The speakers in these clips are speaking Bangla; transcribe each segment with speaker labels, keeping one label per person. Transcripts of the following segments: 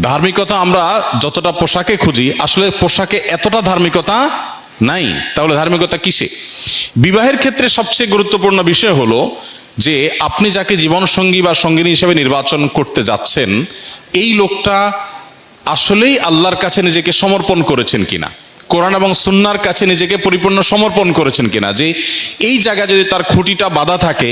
Speaker 1: ধার্মিকতা আমরা যতটা পোশাকে খুঁজি, আসলে পোশাকে এতটা ধার্মিকতা নাই। তাহলে ধার্মিকতা কিসে? বিবাহের ক্ষেত্রে সবচেয়ে গুরুত্বপূর্ণ বিষয় হলো যে আপনি যাকে জীবনসঙ্গী বা সঙ্গিনী হিসেবে নির্বাচন করতে যাচ্ছেন, এই লোকটা আসলেই আল্লাহর কাছে নিজেকে সমর্পণ করেছেন কিনা? কোরআন এবং সুন্নার কাছে নিজেকে পরিপূর্ণ সমর্পণ করেছেন কিনা? যে এই জায়গায় যদি তার খুঁটিটা বাধা থাকে,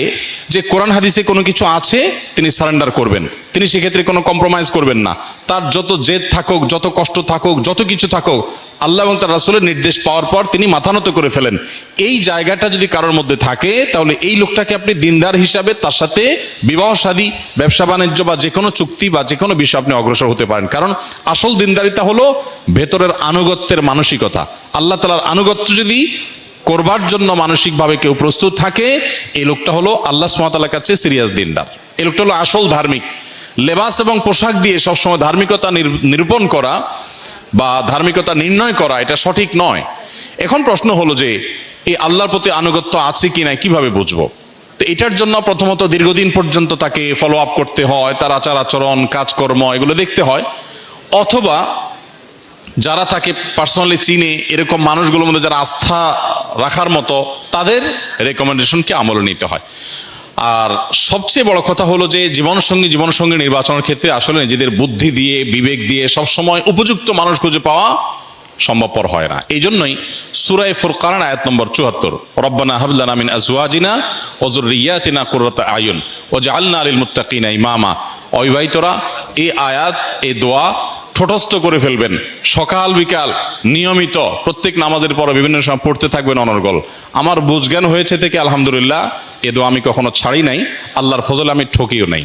Speaker 1: যে কোরআন হাদিসে কোনো কিছু আছে, তিনি সারেন্ডার করবেন। তিনি সেক্ষেত্রে কোনো কম্প্রোমাইজ করবেন না। তার যত জেদ থাকুক, যত কষ্ট থাকুক, যত কিছু থাকুক, আল্লাহ এবং তার রাসুলের নির্দেশ পাওয়ার পর তিনি মাথানত করে ফেলেন। এই জায়গাটা যদি কারোর মধ্যে থাকে, তাহলে এই লোকটাকে আপনি দিনদার হিসাবে তার সাথে বিবাহ, শাদী, ব্যবসা, বাণিজ্য বা যে কোনো চুক্তি বা যে কোনো বিষয়ে আপনি অগ্রসর হতে পারেন। কারণ আসল দিনদারিতা হলো ভেতরের আনুগত্যের মানসিকতা। আল্লাহ তালার আনুগত্য যদি করবার জন্য মানসিকভাবে কেউ প্রস্তুত থাকে, এই লোকটা হলো আল্লাহ সুমাতালার কাছে সিরিয়াস দিনদার। এই লোকটা হলো আসল ধার্মিক। লেবাস এবং পোশাক দিয়ে সবসময় ধার্মিকতা নিরূপণ করা বা ধার্মিকতা নির্ণয় করা, এটা সঠিক নয়। এখন প্রশ্ন হলো যে এই আল্লাহর প্রতি আনুগত্য আছে কি না কীভাবে বুঝব? তো এটার জন্য প্রথমত দীর্ঘদিন পর্যন্ত তাকে ফলো আপ করতে হয়, তার আচার আচরণ, কাজকর্ম, এগুলো দেখতে হয়। অথবা যারা তাকে পার্সোনালি চিনে, এরকম মানুষগুলোর মধ্যে যারা আস্থা রাখার মতো, তাদের রেকমেন্ডেশনকে আমলে নিতে হয়। আর সবচেয়ে বড় কথা হলো যে জীবনসঙ্গী জীবনসঙ্গী নির্বাচনের ক্ষেত্রে আসলে নিজেদের বুদ্ধি দিয়ে, বিবেক দিয়ে সবসময় উপযুক্ত মানুষ খুঁজে পাওয়া সম্ভবপর হয় না। এই জন্যই সুরাই ফুরকান আয়াত নম্বর চুয়াত্তর, রব্বানা হাবলানা মিন আজওয়াজিনা ওজুরিয়াতিনা কুররাতা আয়ুন ও জাআলনা লিল মুত্তাকিনা ইমামা। অবিবাহিতরা এই আয়াত, এই দোয়া ঠোঁটস্থ করে ফেলবেন। সকাল, বিকাল, নিয়মিত প্রত্যেক নামাজের পরে বিভিন্ন সময় পড়তে থাকবেন অনর্গল। আমার বুঝজ্ঞান হয়েছে থেকে আলহামদুলিল্লাহ এ দোয়া আমি কখনো ছাড়ি নাই। আল্লাহর ফজল আমি ঠকিও নাই।